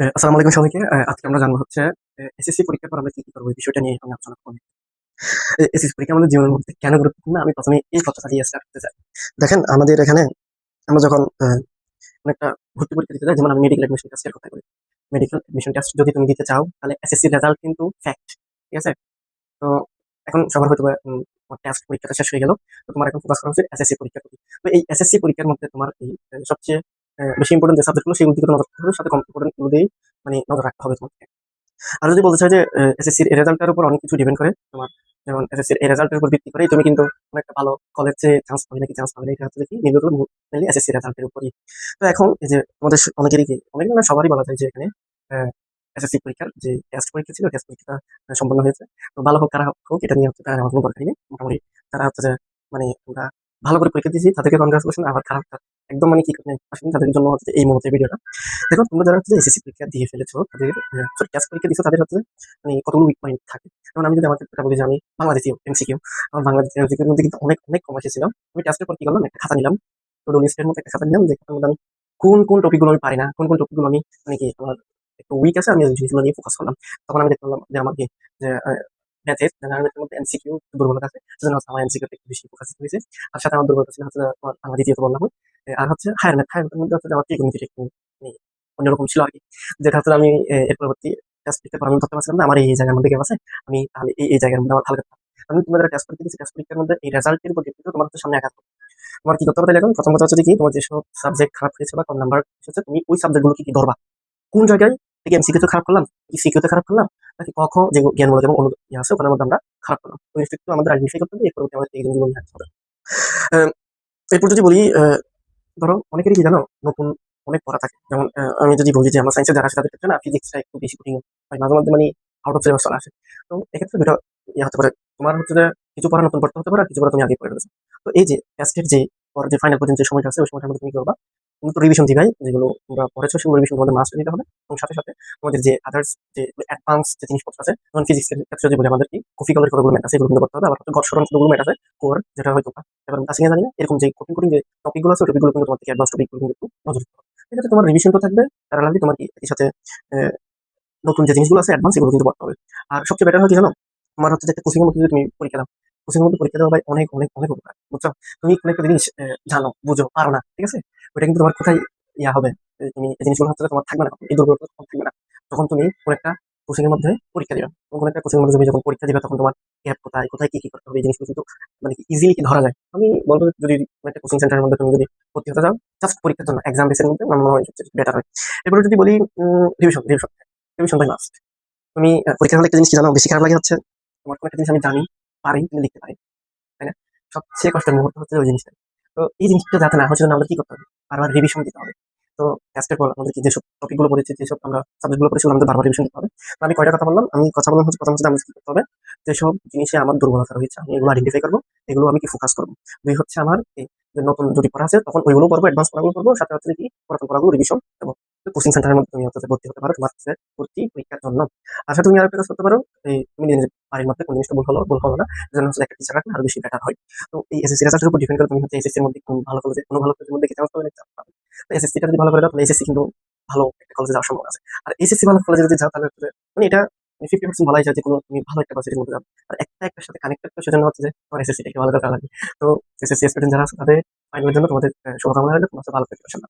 আসসালামু আলাইকুম সবাইকে। আজকে আমরা জানব হচ্ছে এসএসসি পরীক্ষার পর আমরা কি কি করব এই বিষয়টা নিয়ে আমি আলোচনা করব। এসএসসি পরীক্ষা আমাদের জীবনের মধ্যে কেন গুরুত্বপূর্ণ? আমি প্রথমে এই কথাটা দিয়ে স্টার্ট করতে চাই। দেখেন আমাদের এখানে আমরা যখন আহ, একটা ভর্তি পরীক্ষা দিতে যাই যেমন আমি মেডিকেল অ্যাডমিশন টেস্টের কথা বলি। মেডিকেল অ্যাডমিশন টেস্ট যদি তুমি দিতে চাও তাহলে এসএসসি রেজাল্ট কিন্তু ফ্যাক্ট ঠিক আছে? তো এখন সবার হয়তো টেস্ট পরীক্ষাটা শেষ হয়ে গেল তো তোমার এখন ফোকাস করা উচিত এসএসসি পরীক্ষা তো এই এসএসসি পরীক্ষার মধ্যে তোমার এই সবচেয়ে বেশি ইম্পর্টেন্ট যে সাবজেক্টগুলো সেগুলো দিকে নজর রাখতে হবে, সাথে কম ইম্পর্টেন্ট দিয়েই মানে নজর রাখতে হবে তোমাকে। আর যদি বলতে চাই যে এসএসসির রেজাল্টের উপর অনেক কিছু ডিপেন্ড করে, তোমার যেমন এসএসসির এই রেজাল্টের উপর ভিত্তি করে তুমি কিন্তু কোনো একটা ভালো কলেজে চান্স পাবে নাকি চান্স পাবে না, এটা হচ্ছে কি নির্ভর করে মেনলি এসএসসি রেজাল্টের উপরই। তো এখন এই যে আমাদের অনেকেরই কি অনেক না, সবারই বলা যায় যে এখানে এসএসসি পরীক্ষার যে টেস্ট পরীক্ষা ছিল টেস্ট পরীক্ষাটা সম্পন্ন হয়েছে। তো ভালো হোক, খারাপ হোক, এটা নিয়ে হচ্ছে তারা আমার কোনো দরকারই নেই, মোটামুটি। তারা হচ্ছে মানে আমরা ভালো করে পরীক্ষা দিয়েছি, তাদেরকে কনগ্রাচুলেশন আবার খারাপ একদম মানে কি আসেনি, তাদের জন্য হচ্ছে এই মুহূর্তে ভিডিওটা। দেখো, তোমরা যারা হচ্ছে এসএসসি পরীক্ষা দিয়ে ফেলেছো, তাদের সরি টেস্ট পরীক্ষা দিয়েছ, তাদের হচ্ছে মানে কতগুলো উইক পয়েন্ট থাকে। যেমন আমি যদি আমার ক্ষেত্রে বলি যে আমি বাংলাদেশি এমসিকিউ আমার বাংলাদেশি এমসিকিউর মধ্যে কিন্তু অনেক অনেক কম এসেছিল আমি টেস্টের পর কি করলাম? একটা খাতা নিলাম। টু লিস্টের মধ্যে একটা খাতা নিলাম, যে খাতার মধ্যে আমি কোন কোন টপিকগুলো আমি পারি না, কোন কোন টপিকগুলো আমি মানে কি আমার একটু উইক আছে, আমি জিনিসগুলো নিয়ে ফোকাস করলাম। তখন আমি দেখতে পেলাম যে আমাকে যে আমার আর সাথে আমার দুর্বলতা ছিল হচ্ছে আমার দ্বিতীয়ত বললাম। আর হচ্ছে হায়ার ম্যাথ হায়ার ম্যাথের মধ্যে হচ্ছে আমার ত্রিকোণমিতিটা একটু অন্যরকম ছিল আর কি যেটা হচ্ছে আমি এর পরবর্তী টেস্ট পরীক্ষার পর আমি ধরতে পারছিলাম না, আমার এই জায়গার মধ্যে গ্যাপ আছে আমি তাহলে এই জায়গার মধ্যে আমার হালকা আমি তোমাদের টেস্ট পরীক্ষা দিচ্ছি টেস্ট পরীক্ষার মধ্যে এই রেজাল্টের উপর ভিত্তি করে তোমার সামনে আঘাত। তোমার কি করতে হবে এখন প্রথম কথা হচ্ছে কি, তোমার যেসব সাবজেক্ট খারাপ হয়েছে বা কম নাম্বার এসেছে, তুমি ওই সাবজেক্টগুলো কি কি ধরবা? কোন জায়গায় থেকে এমসিকিউ তে খারাপ করলাম? কি সিকিউ তে খারাপ করলাম? নাকি কখ যে জ্ঞানমূলক এবং অনু ইয়ে আছে, ওখানের মধ্যে আমরা খারাপ করলাম? ওই আমাদের আইডেন্টিফাই করতে হবে, এরপর আমাদের এই জিনিসগুলো হবে। এরপর যদি বলি ধরো, অনেকেরই কি জানো, নতুন অনেক পড়া থাকে। যেমন আমি যদি বলি যে আমার সায়েন্সে যারা আছে তাদের না ফিজিক্সটা একটু বেশি কঠিন। হয় মাঝে মধ্যে মানে আউট অফ সিলেবাস চলে আসে। তো এক্ষেত্রে দুটো ইয়ে হতে পারে। তোমার হচ্ছে যে কিছু পড়া নতুন পড়তে হতে পারে আর কিছু পড়া তুমি আগে পড়ে ফেলেছো। তো এই যে টেস্টের যে পর যে ফাইনাল পর্যন্ত যে সময়টা আছে, ওই সময়টা মধ্যে তুমি করবা? রিভিশন দিবাই যেগুলো তোমরা পড়েছো, সেগুলো রিভিশন তোমাদের মাস্ট দিতে হবে। এবং সাথে সাথে তোমাদের যে আদার্স যে অ্যাডভান্স যে জিনিসপত্র আছে, যেমন ফিজিক্সের ক্ষেত্রে যদি বলি আমাদের কি কফিকলের কতগুলো ম্যাথ আছে এগুলো কিন্তু করতে হবে। আবার হচ্ছে ঘর্ষণ কতগুলো ম্যাথ আছে কোর যেটা হয়তো এবার কাছে জানি না, এরকম যে কঠিন কঠিন যে টপিকগুলো আছে টপিকগুলো কিন্তু তোমার থেকে অ্যাডভান্স টপিকগুলো কিন্তু নজর দিতে হবে। এক্ষেত্রে তোমার রিভিশন তো থাকবে প্যারালালি তোমার কি এর সাথে নতুন যে জিনিসগুলো আছে অ্যাডভান্স এগুলো কিন্তু পড়তে হবে। আর সবচেয়ে বেটার হয় কি জানো? তোমার হচ্ছে যে একটা কোচিং এর মধ্যে তুমি পরীক্ষা দাও কোচিং এর মধ্যে পরীক্ষা দেওয়া ভাই অনেক অনেক অনেক উপকার, বুঝছ? তুমি কোনো একটা জিনিস জানো, বুঝো, পারো না, ঠিক আছে? ওইটা কিন্তু তোমার কোথায় ইয়া হবে? তুমি এই জিনিসগুলো হচ্ছে তোমার থাকবে না এই দুর্বলতা থাকবে না। তখন তুমি কোনো একটা কোচিং এর মধ্যে পরীক্ষা দিবে কোনো একটা কোচিং এর মধ্যে তুমি যখন পরীক্ষা দিবে, তখন তোমার গ্যাপ কোথায় কোথায় কি কি করতে হবে, এই জিনিসগুলো কিন্তু মানে ইজিলি কি ধরা যায়? আমি বলব যদি একটা কোচিং সেন্টারের মধ্যে তুমি যদি ভর্তি হতে যাও জাস্ট পরীক্ষার জন্য এক্সাম বেসের মধ্যে আমার মনে হয় বেটার হয়। এরপরে যদি বলি revision revision revision by must তুমি পরীক্ষার হলে একটা জিনিস কি জানো? বেশি খারাপ লাগে হচ্ছে, তোমার কোনো একটা জিনিস আমি জানি, পারি কিন্তু লিখতে পারি, তাই না? সবচেয়ে কষ্টের মুহূর্ত হচ্ছে ওই জিনিসটা। তো এই জিনিসটা যাতে না হচ্ছে আমাদের কি করতে হবে? বারবার রিভিশন দিতে হবে। তো টেস্টের পর আমাদের কি যেসব টপিকগুলো পড়েছি, যেসব আমরা সাবজেক্টগুলো পড়েছিলাম আমাদের বারবার রিভিশন দিতে হবে। তো আমি কয়টা কথা বললাম? আমি কথা বললাম হচ্ছে প্রথম হচ্ছে আমাদের কি করতে হবে। যেসব জিনিসে আমার দুর্বলতা রয়েছে, আমি এগুলো আইডেন্টিফাই করব, এগুলো আমি কি ফোকাস করব? দুই হচ্ছে আমার এই যে নতুন যদি পড়া আছে, তখন ওইগুলো পড়ব অ্যাডভান্স পড়াগুলো পড়ব, সাথে হচ্ছে কি পুরাতন পড়াগুলো রিভিশন এবং কোচিং সেন্টারের মধ্যে তুমি হচ্ছে ভর্তি হতে পারো, তোমার ভর্তি পরীক্ষার জন্য। আচ্ছা তুমি আরেকটা কাজ করতে পারো। এই তুমি নিজে বাড়ির মধ্যে কোন জিনিসটা ভুল হলো ভুল হলো না। যেন হচ্ছে একটা টিচার রাখলে আরও বেশি বেটার হয়। তো এই এসএসসি রেজাল্টের উপর ডিপেন্ড করে তুমি হচ্ছে এসএসসির মধ্যে কোন ভালো কলেজে কোনো ভালো কলেজের মধ্যে কি চান্স পাবে না তো এসএসসিটা যদি ভালো করে দাও, তাহলে এসএসসি কিন্তু ভালো একটা কলেজে যাওয়ার সম্ভাবনা আছে। আর এসএসসি ভালো কলেজে যদি যাও, তাহলে মানে এটা ফিফটি পার্সেন্ট বলাই যায় যে কোনো তুমি ভালো একটা কলেজের মধ্যে যাবে আর একটা একটার সাথে কানেক্টেড তো সেজন্য হচ্ছে যে তোমার এসএসসিটাকে ভালো করা লাগে তো এসএসসি স্টুডেন্ট যারা আছে, তাদের ফাইনালের জন্য তোমাদের শুভকামনা রইল। তোমার ভালো প্রিপারেশন